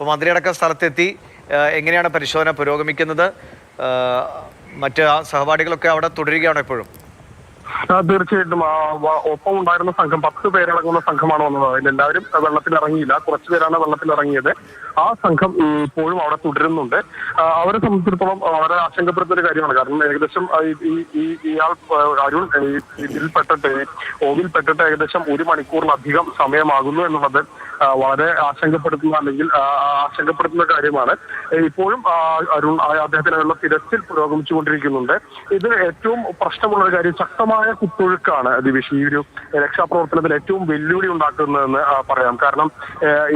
അപ്പോൾ മന്ത്രിയടക്കം സ്ഥലത്തെത്തി എങ്ങനെയാണ് പരിശോധന പുരോഗമിക്കുന്നത്? മറ്റ് സഹപാഠികളൊക്കെ അവിടെ തുടരുകയാണോ എപ്പോഴും? തീർച്ചയായിട്ടും. ഒപ്പം ഉണ്ടായിരുന്ന സംഘം പത്ത് പേരടങ്ങുന്ന സംഘമാണ് വന്നത്. അതിലെല്ലാവരും വെള്ളത്തിൽ ഇറങ്ങിയില്ല കുറച്ചു പേരാണ് വെള്ളത്തിൽ ഇറങ്ങിയത് ആ സംഘം ഇപ്പോഴും അവിടെ തുടരുന്നുണ്ട്. അവരെ സംബന്ധിച്ചിടത്തോളം വളരെ ആശങ്കപ്പെടുത്തുന്ന ഒരു കാര്യമാണ്. കാരണം ഏകദേശം ഈ- ഇയാൾ അരുൺ ഇതിൽ ഇതിൽപ്പെട്ടിട്ട് ഓവിൽ ഓവിൽപ്പെട്ടിട്ട് ഏകദേശം ഒരു മണിക്കൂറിലധികം സമയമാകുന്നു എന്നുള്ളത് വളരെ ആശങ്കപ്പെടുത്തുന്ന അല്ലെങ്കിൽ ആശങ്കപ്പെടുത്തുന്ന കാര്യമാണ്. ഇപ്പോഴും അരുൺ അദ്ദേഹത്തിനുള്ള തിരച്ചിൽ പുരോഗമിച്ചുകൊണ്ടിരിക്കുന്നുണ്ട്. ഇത് ഏറ്റവും പ്രശ്നമുള്ള ഒരു കാര്യം ശക്തമായ കുത്തൊഴുക്കാണ് ദിവിഷ്. ഈ ഒരു രക്ഷാപ്രവർത്തനത്തിൽ ഏറ്റവും വെല്ലുവിളി ഉണ്ടാക്കുന്നതെന്ന് പറയാം. കാരണം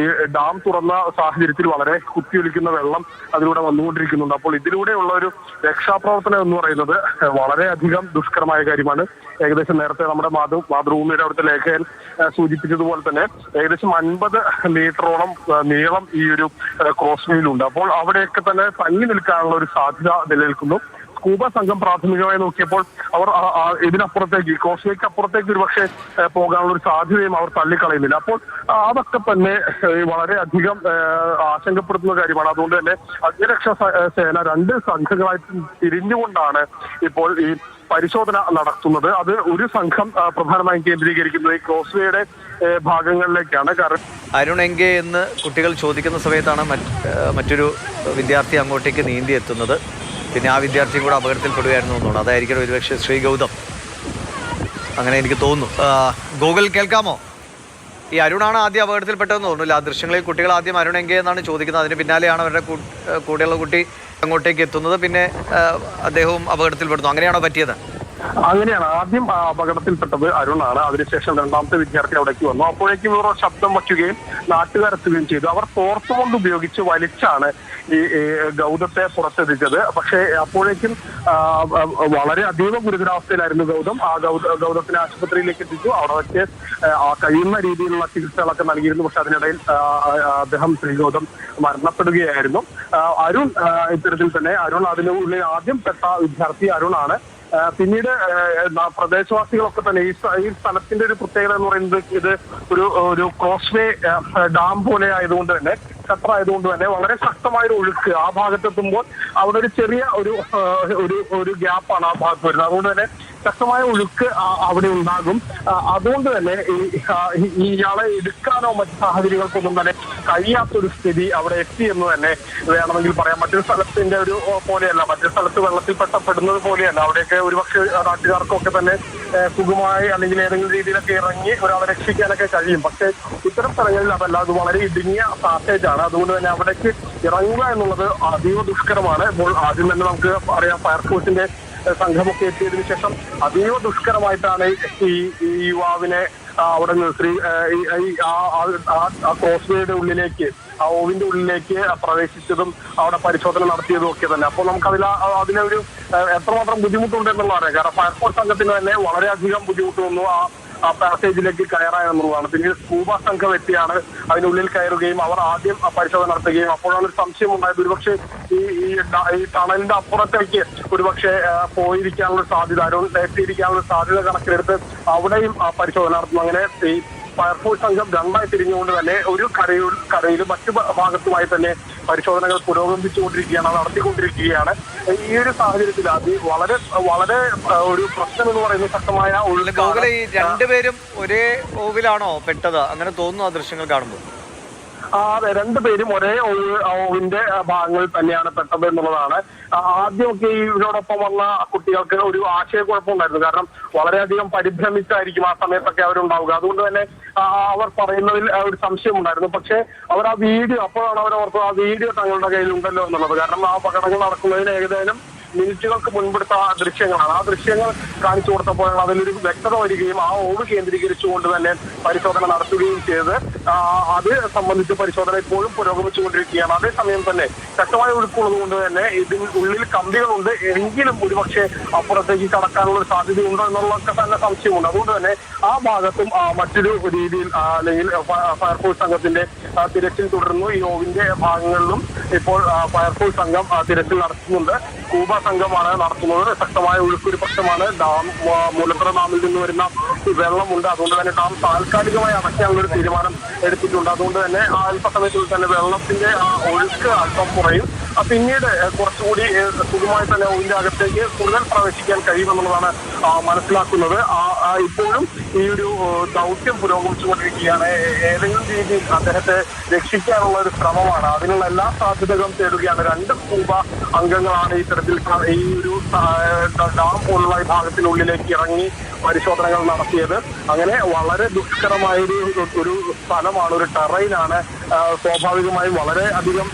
ഈ ഡാം തുറന്ന സാഹചര്യത്തിൽ വളരെ കുത്തിയൊലിക്കുന്ന വെള്ളം അതിലൂടെ വന്നുകൊണ്ടിരിക്കുന്നുണ്ട്. അപ്പോൾ ഇതിലൂടെയുള്ള ഒരു രക്ഷാപ്രവർത്തനം എന്ന് പറയുന്നത് വളരെയധികം ദുഷ്കരമായ കാര്യമാണ്. ഏകദേശം നേരത്തെ നമ്മുടെ മാതൃ മാതൃഭൂമിയുടെ അവിടുത്തെ ലേഖകൻ സൂചിപ്പിച്ചതുപോലെ തന്നെ ഏകദേശം അൻപത് മീറ്ററോളം ആ, നീളം ഈ ഒരു ക്രോസ് വേയിലുണ്ട് അപ്പോൾ അവിടെയൊക്കെ തന്നെ തങ്ങി നിൽക്കാനുള്ള ഒരു സാധ്യത നിലനിൽക്കുന്നു. സ്കൂബ സംഘം പ്രാഥമികമായി നോക്കിയപ്പോൾ അവർ ഇതിനപ്പുറത്തേക്ക് കോസ്റ്റേക്ക് അപ്പുറത്തേക്ക് ഒരുപക്ഷെ പോകാനുള്ള ഒരു സാധ്യതയും അവർ തള്ളിക്കളയുന്നില്ല. അപ്പോൾ അതൊക്കെ തന്നെ വളരെ അധികം ആശങ്കപ്പെടുത്തുന്ന കാര്യമാണ്. അതുകൊണ്ട് തന്നെ അഗ്നിരക്ഷാ സേന രണ്ട് സംഘങ്ങളായി തിരിഞ്ഞുകൊണ്ടാണ് ഇപ്പോൾ ഈ പരിശോധന നടത്തുന്നത്. അത് ഒരു സംഘം പ്രധാനമായും കേന്ദ്രീകരിക്കുന്നത് ഈ ക്രോസ് വേയുടെ ഭാഗങ്ങളിലേക്കാണ്. കാരണം അരുൺ എങ്കെ എന്ന് കുട്ടികൾ ചോദിക്കുന്ന സമയത്താണ് മറ്റൊരു വിദ്യാർത്ഥി അങ്ങോട്ടേക്ക് നീന്തി എത്തുന്നത് പിന്നെ ആ വിദ്യാർത്ഥിയും കൂടെ അപകടത്തിൽപ്പെടുകയായിരുന്നു തോന്നുന്നു. അതായിരിക്കും ഒരുപക്ഷെ ശ്രീ ഗൗതം. അങ്ങനെ എനിക്ക് തോന്നുന്നു. ഗൂഗിൾ കേൾക്കാമോ? ഈ അരുണാണ് ആദ്യം അപകടത്തിൽപ്പെട്ടതെന്ന് തോന്നുന്നില്ല. ആ ദൃശ്യങ്ങളിൽ കുട്ടികൾ ആദ്യം അരുൺ എങ്കെ എന്നാണ് ചോദിക്കുന്നത്. അതിന് പിന്നാലെയാണ് അവരുടെ കൂടെയുള്ള കുട്ടി അങ്ങോട്ടേക്ക് എത്തുന്നത്. പിന്നെ അദ്ദേഹവും അപകടത്തിൽപ്പെടുന്നു. അങ്ങനെയാണോ പറ്റിയത്? അങ്ങനെയാണ് ആദ്യം അപകടത്തിൽപ്പെട്ടത് അരുണാണ്. അതിനുശേഷം രണ്ടാമത്തെ വിദ്യാർത്ഥി അവിടേക്ക് വന്നു. അപ്പോഴേക്കും ഇവർ ശബ്ദം വയ്ക്കുകയും നാട്ടുകാരെത്തുകയും ചെയ്തു. അവർ തോർത്തുകൊണ്ട് ഉപയോഗിച്ച് വലിച്ചാണ് ഈ ഗൗതത്തെ പുറത്തെത്തിച്ചത്. പക്ഷേ അപ്പോഴേക്കും വളരെ അതീവ ഗുരുതരാവസ്ഥയിലായിരുന്നു ഗൗതം. ആ ഗൗത ഗൗതത്തിനെ ആശുപത്രിയിലേക്ക് എത്തിച്ചു. അവിടെ വെച്ച് കഴിയുന്ന രീതിയിലുള്ള ചികിത്സകളൊക്കെ നൽകിയിരുന്നു. പക്ഷെ അതിനിടയിൽ അദ്ദേഹം ശ്രീ ഗൗതം മരണപ്പെടുകയായിരുന്നു അരുൺ ഇത്തരത്തിൽ തന്നെ അരുൺ അതിനുള്ളിൽ ആദ്യം പെട്ട വിദ്യാർത്ഥി അരുണാണ്. പിന്നീട് പ്രദേശവാസികളൊക്കെ തന്നെ ഈ ഈ സ്ഥലത്തിന്റെ ഒരു പ്രത്യേകത എന്ന് പറയുന്നത് ഇത് ഒരു ഒരു ക്രോസ് വേ ഡാം പോലെ ആയതുകൊണ്ട് തന്നെ ഷട്ടർ ആയതുകൊണ്ട് തന്നെ വളരെ ശക്തമായ ഒരു ഒഴുക്ക് ആ ഭാഗത്തെത്തുമ്പോൾ അവിടെ ഒരു ചെറിയ ഒരു ഒരു ഒരു ഗ്യാപ്പാണ് ആ ഭാഗത്ത് വരുന്നത്. അതുകൊണ്ട് തന്നെ ശക്തമായ ഒഴുക്ക് അവിടെ ഉണ്ടാകും. അതുകൊണ്ട് തന്നെ ഇയാളെ എടുക്കാനോ മറ്റു സാഹചര്യങ്ങൾക്കൊന്നും തന്നെ കഴിയാത്തൊരു സ്ഥിതി അവിടെ എത്തി എന്ന് തന്നെ വേണമെങ്കിൽ പറയാം. മറ്റൊരു സ്ഥലത്തിന്റെ ഒരു പോലെയല്ല. മറ്റൊരു സ്ഥലത്ത് വെള്ളത്തിൽ പെട്ടപ്പെടുന്നത് പോലെയല്ല. അവിടെയൊക്കെ ഒരുപക്ഷെ നാട്ടുകാർക്കൊക്കെ തന്നെ സുഖമായി അല്ലെങ്കിൽ ഏതെങ്കിലും രീതിയിലൊക്കെ ഇറങ്ങി ഒരാളെ രക്ഷിക്കാനൊക്കെ കഴിയും. പക്ഷെ ഇത്തരം സ്ഥലങ്ങളിൽ അതല്ല. അത് വളരെ ഇടുങ്ങിയ പാസേജ് ആണ്. അതുകൊണ്ട് തന്നെ അവിടേക്ക് ഇറങ്ങുക എന്നുള്ളത് അതീവ ദുഷ്കരമാണ്. ഇപ്പോൾ ആദ്യം തന്നെ നമുക്ക് അറിയാം ഫയർഫോഴ്സിന്റെ സംഘമൊക്കെ എത്തിയതിനു ശേഷം അതീവ ദുഷ്കരമായിട്ടാണ് ഈ യുവാവിനെ അവിടെ ശ്രീ ആ- ക്രോസ് വേയുടെ ഉള്ളിലേക്ക് ആ ഓവിന്റെ ഉള്ളിലേക്ക് പ്രവേശിച്ചതും അവിടെ പരിശോധന നടത്തിയതും ഒക്കെ തന്നെ. അപ്പോൾ നമുക്ക് അതിൽ അതിനൊരു എത്രമാത്രം ബുദ്ധിമുട്ടുണ്ട് എന്നുള്ളതാണ് കാരണം ഫയർഫോഴ്സ് സംഘത്തിന് തന്നെ വളരെയധികം ബുദ്ധിമുട്ട് വന്നു. ആ പാസേജിലേക്ക് കയറാൻ എന്നുള്ളതാണ്. പിന്നീട് സ്കൂബ സംഘം എത്തിയാണ്. അതിനുള്ളിൽ കയറുകയും അവർ ആദ്യം പരിശോധന നടത്തുകയും അപ്പോഴാണ് ഒരു സംശയം ഉണ്ടായത് ഒരുപക്ഷെ ഈ ഈ ടണലിന്റെ അപ്പുറത്തേക്ക് ഒരുപക്ഷെ പോയിരിക്കാനുള്ള സാധ്യത എത്തിയിരിക്കാനുള്ള സാധ്യത കണക്കിലെടുത്ത് അവിടെയും പരിശോധന നടത്തുന്നു. അങ്ങനെ ഈ ഫയർഫോഴ്സ് സംഘം രണ്ടായി തിരിഞ്ഞുകൊണ്ട് തന്നെ ഒരു കരയിൽ കരയിലും മറ്റു ഭാഗത്തുമായി തന്നെ പരിശോധനകൾ പുരോഗമിച്ചുകൊണ്ടിരിക്കുകയാണ് നടത്തിക്കൊണ്ടിരിക്കുകയാണ്. ഈ ഒരു സാഹചര്യത്തിൽ അത് വളരെ വളരെ ഒരു പ്രശ്നം എന്ന് പറയുന്നത് ശക്തമായ ഉള്ളിൽ. രണ്ടുപേരും ഒരേ ഓവിലാണോ പെട്ടത് അങ്ങനെ തോന്നുന്നു ആ ദൃശ്യങ്ങൾ കാണുമ്പോൾ അതെ രണ്ടുപേരും ഒരേ ഒഴിവിന്റെ ഭാഗങ്ങളിൽ തന്നെയാണ് പെട്ടത് എന്നുള്ളതാണ്. ആദ്യമൊക്കെ ഇവരോടൊപ്പം വന്ന കുട്ടികൾക്ക് ഒരു ആശയക്കുഴപ്പമുണ്ടായിരുന്നു. കാരണം വളരെയധികം പരിഭ്രമിച്ചായിരിക്കും ആ സമയത്തൊക്കെ അവരുണ്ടാവുക. അതുകൊണ്ട് തന്നെ അവർ പറയുന്നതിൽ ഒരു സംശയം ഉണ്ടായിരുന്നു പക്ഷേ അവർ ആ വീഡിയോ അപ്പോഴാണ് അവർ ആ വീഡിയോ തങ്ങളുടെ കയ്യിലുണ്ടല്ലോ എന്നുള്ളത്. കാരണം ആ അപകടങ്ങൾ നടക്കുന്നതിന് ഏകദേശം മിനിറ്റുകൾക്ക് മുൻപെടുത്ത ആ ദൃശ്യങ്ങളാണ്. ആ ദൃശ്യങ്ങൾ കാണിച്ചു കൊടുത്തപ്പോഴാണ് അതിലൊരു വ്യക്തത വരികയും ആ ഓവ് കേന്ദ്രീകരിച്ചുകൊണ്ട് തന്നെ പരിശോധന നടത്തുകയും ചെയ്ത് അത് സംബന്ധിച്ച് പരിശോധന ഇപ്പോഴും പുരോഗമിച്ചുകൊണ്ടിരിക്കുകയാണ്. അതേസമയം തന്നെ ശക്തമായ ഒഴുക്കുള്ളത് കൊണ്ട് തന്നെ ഇതിന് ഉള്ളിൽ കമ്പികളുണ്ട്. എങ്കിലും ഒരുപക്ഷെ അപ്പുറത്തേക്ക് കടക്കാനുള്ള സാധ്യതയുണ്ടോ എന്നുള്ളതൊക്കെ തന്നെ സംശയമുണ്ട്. അതുകൊണ്ട് തന്നെ ആ ഭാഗത്തും മറ്റൊരു രീതിയിൽ അല്ലെങ്കിൽ ഫയർഫോഴ്സ് സംഘത്തിന്റെ തിരച്ചിൽ തുടരുന്നു. ഓവിന്റെ ഭാഗങ്ങളിലും ഇപ്പോൾ ഫയർഫോഴ്സ് സംഘം തിരച്ചിൽ നടത്തുന്നുണ്ട്. കൂബ സംഘമാണ് നടത്തുന്നത്. ശക്തമായ ഒഴുക്കൊരു പ്രശ്നമാണ് ഡാം മൂലപ്പുറ ഡാമിൽ നിന്ന് വരുന്ന വെള്ളമുണ്ട്. അതുകൊണ്ട് തന്നെ ഡാം താൽക്കാലികമായി അടയ്ക്കാനുള്ള ഒരു തീരുമാനം എടുത്തിട്ടുണ്ട്. അതുകൊണ്ട് തന്നെ ആ അല്പസമയത്തിൽ തന്നെ വെള്ളത്തിന്റെ ആ ഒഴുക്ക് അല്പം കുറയും. പിന്നീട് കുറച്ചുകൂടി സുഖമായി തന്നെ ഇതിന്റെ അകത്തേക്ക് കൂടുതൽ പ്രവേശിക്കാൻ കഴിയുമെന്നുള്ളതാണ് മനസ്സിലാക്കുന്നത്. ആ, ഇപ്പോഴും ഈ ഒരു ദൗത്യം പുരോഗമിച്ചുകൊണ്ടിരിക്കുകയാണ്. ഏതെങ്കിലും രീതിയിൽ അദ്ദേഹത്തെ രക്ഷിക്കാനുള്ള ഒരു ശ്രമമാണ്. അതിനുള്ള എല്ലാ സാധ്യതകളും തേടുകയാണ്. രണ്ട് സ്കൂബ അംഗങ്ങളാണ് ഇത്തരത്തിൽ തരത്തിൽ ഈ ഒരു ഡാം പോലുള്ള ഭാഗത്തിനുള്ളിലേക്ക് ഇറങ്ങി പരിശോധനകൾ നടത്തിയത്. അങ്ങനെ വളരെ ദുഷ്കരമായ ഒരു സ്ഥലമാണ് ഒരു ടെറൈനാണ് സ്വാഭാവികമായും വളരെ അധികം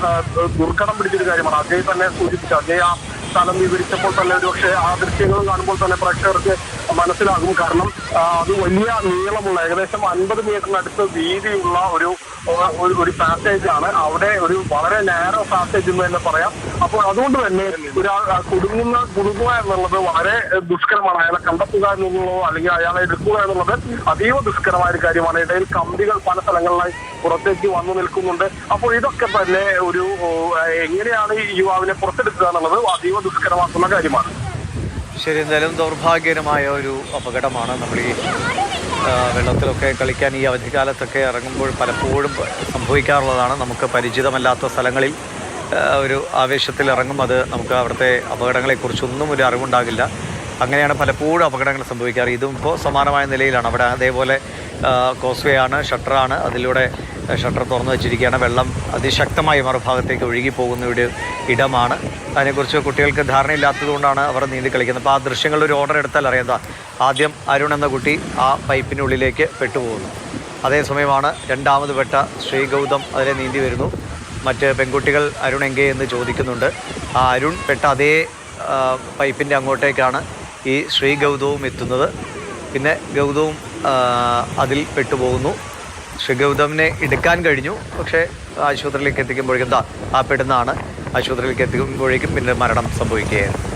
ദുർഘടം പിടിച്ചൊരു കാര്യമാണ്. അജയ് തന്നെ സൂചിപ്പിച്ച. അജയ് ആ സ്ഥലം വിവരിച്ചപ്പോൾ തന്നെ ഒരുപക്ഷെ ആ ദൃശ്യങ്ങൾ കാണുമ്പോൾ തന്നെ പ്രേക്ഷകർക്ക് മനസ്സിലാകും. കാരണം അത് വലിയ നീളമുള്ള ഏകദേശം അൻപത് മീറ്ററിനടുത്ത് വീതിയുള്ള ഒരു ഒരു- പാസേജ് ആണ്. അവിടെ ഒരു വളരെ നാരോ പാസേജ് എന്ന് തന്നെ പറയാം. അപ്പോൾ അതുകൊണ്ട് തന്നെ ഒരാൾ കുടുങ്ങുന്ന കുടുങ്ങുക എന്നുള്ളത് വളരെ ദുഷ്കരമാണ്. അയാളെ കണ്ടെത്തുക എന്നുള്ളതോ അല്ലെങ്കിൽ അയാളെ എടുക്കുക എന്നുള്ളത് അതീവ ദുഷ്കരമായ ഒരു കാര്യമാണ്. ഇടയിൽ കമ്പികൾ പല സ്ഥലങ്ങളിലായി പുറത്തേക്ക് വന്നു നിൽക്കുന്നുണ്ട്. അപ്പോൾ ഇതൊക്കെ തന്നെ ഒരു എങ്ങനെയാണ് ഈ യുവാവിനെ പുറത്തെടുക്കുക എന്നുള്ളത് അതീവ ദുഷ്കരമാക്കുന്ന കാര്യമാണ്. ശരി എന്തായാലും ദൗർഭാഗ്യകരമായ ഒരു അപകടമാണ് നമ്മൾ ഈ വെള്ളത്തിലൊക്കെ കളിക്കാൻ ഈ അവധിക്കാലത്തൊക്കെ ഇറങ്ങുമ്പോൾ പലപ്പോഴും സംഭവിക്കാറുള്ളതാണ്. നമുക്ക് പരിചിതമല്ലാത്ത സ്ഥലങ്ങളിൽ ഒരു ആവേശത്തിൽ ഇറങ്ങും. അത് നമുക്ക് അവിടുത്തെ അപകടങ്ങളെക്കുറിച്ചൊന്നും ഒരു അറിവുണ്ടാകില്ല. അങ്ങനെയാണ് പലപ്പോഴും അപകടങ്ങൾ സംഭവിക്കാറ്. ഇതും ഇപ്പോൾ സമാനമായ നിലയിലാണ്. അവിടെ അതേപോലെ കോസ്വേ ആണ് ഷട്ടറാണ്. അതിലൂടെ ഷട്ടർ തുറന്നു വെച്ചിരിക്കുകയാണ്. വെള്ളം അതിശക്തമായി മറുഭാഗത്തേക്ക് ഒഴുകി പോകുന്ന ഒരു ഇടമാണ്. അതിനെക്കുറിച്ച് കുട്ടികൾക്ക് ധാരണയില്ലാത്തതുകൊണ്ടാണ് അവർ നീന്തി കളിക്കുന്നത്. അപ്പോൾ ആ ദൃശ്യങ്ങൾ ഒരു ഓർഡർ എടുത്താൽ അറിയാം. ആദ്യം അരുൺ എന്ന കുട്ടി ആ പൈപ്പിനുള്ളിലേക്ക് പെട്ടുപോകുന്നു. അതേസമയമാണ് രണ്ടാമത് പെട്ട ശ്രീ ഗൗതം അതിലെ നീന്തി വരുന്നു. മറ്റ് പെൺകുട്ടികൾ അരുൺ എങ്കെ എന്ന് ചോദിക്കുന്നുണ്ട്. ആ അരുൺ പെട്ട അതേ പൈപ്പിന്റെ അങ്ങോട്ടേക്കാണ് ഈ ശ്രീ ഗൗതവും എത്തുന്നത്. പിന്നെ ഗൗതവും അതിൽ പെട്ടുപോകുന്നു. ശ്രീ ഗൗതമിനെ എടുക്കാൻ കഴിഞ്ഞു. പക്ഷേ ആശുപത്രിയിലേക്ക് എത്തിക്കുമ്പോഴേക്കും ദാ ആ പെടുന്നാണ് ആശുപത്രിയിലേക്ക് എത്തിക്കുമ്പോഴേക്കും പിന്നെ മരണം സംഭവിക്കുകയായിരുന്നു